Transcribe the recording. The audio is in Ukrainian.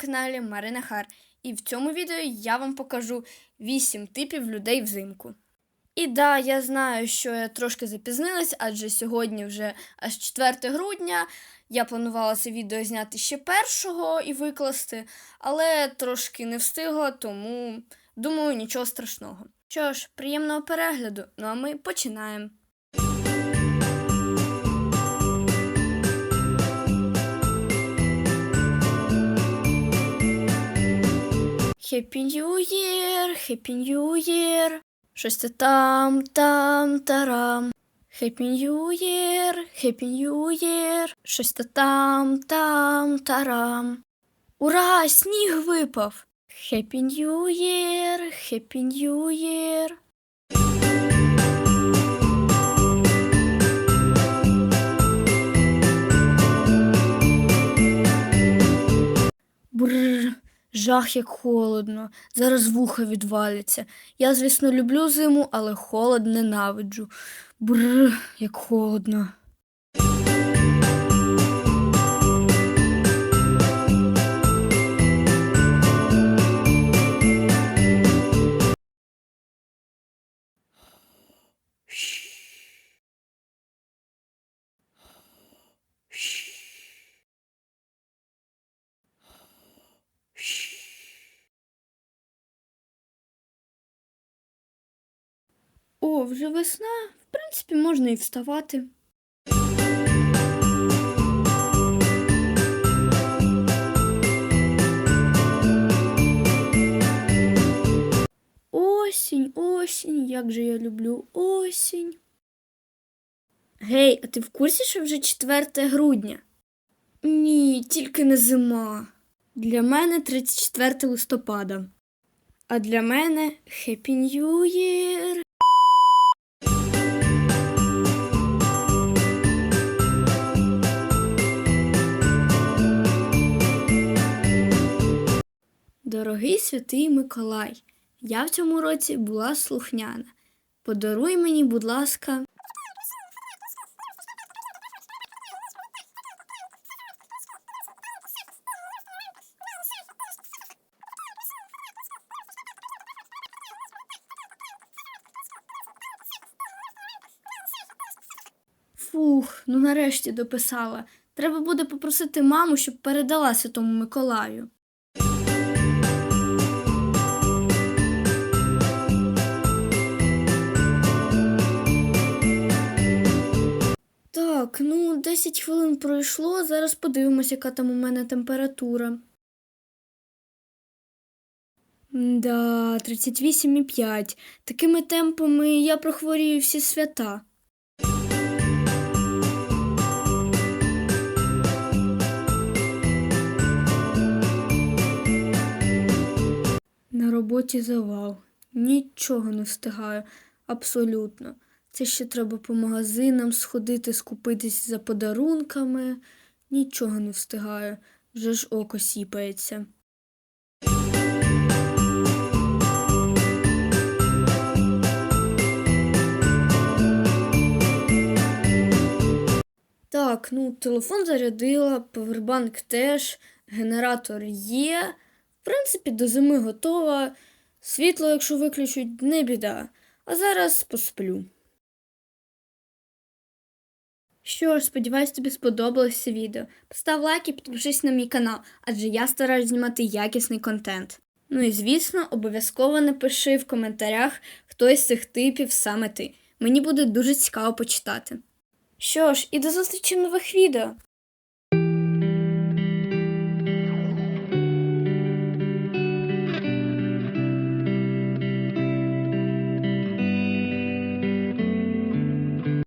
каналі Марина Хар. І в цьому відео я вам покажу 8 типів людей взимку. І да, я знаю, що я трошки запізнилась, адже сьогодні вже аж 4 грудня. Я планувала це відео зняти ще першого і викласти, але трошки не встигла, тому думаю, нічого страшного. Що ж, приємного перегляду, ну а ми починаємо. Happy New Year, Happy New Year. Щось це там, там, тарам. Happy New Year, Happy New Year. Щось це там, там, тарам. Ура! Сніг випав! Happy New Year, Happy New Year. Жах як холодно. Зараз вуха відваляться. Я, звісно, люблю зиму, але холод ненавиджу. Бррр, як холодно. О, вже весна. В принципі, можна і вставати. Осінь, осінь, як же я люблю осінь. Гей, а ти в курсі, що вже 4 грудня? Ні, тільки не зима. Для мене 34 листопада. А для мене Happy New Year. Дорогий святий Миколай, я в цьому році була слухняна. Подаруй мені, будь ласка. Фух, ну нарешті дописала. Треба буде попросити маму, щоб передала Святому Миколаю. 10 хвилин пройшло. Зараз подивимось, яка там у мене температура. Да, 38,5. Такими темпами я прохворію всі свята. На роботі завал. Нічого не встигаю. Абсолютно. Це ще треба по магазинам сходити, скупитись за подарунками. Нічого не встигаю. Вже ж око сіпається. Так, ну, телефон зарядила, павербанк теж, генератор є. В принципі, до зими готова. Світло, якщо виключуть, не біда. А зараз посплю. Що ж, сподіваюсь, тобі сподобалось це відео. Постав лайк і підпишись на мій канал, адже я стараюсь знімати якісний контент. Ну і звісно, обов'язково напиши в коментарях, хто із цих типів саме ти. Мені буде дуже цікаво почитати. Що ж, і до зустрічі в нових відео!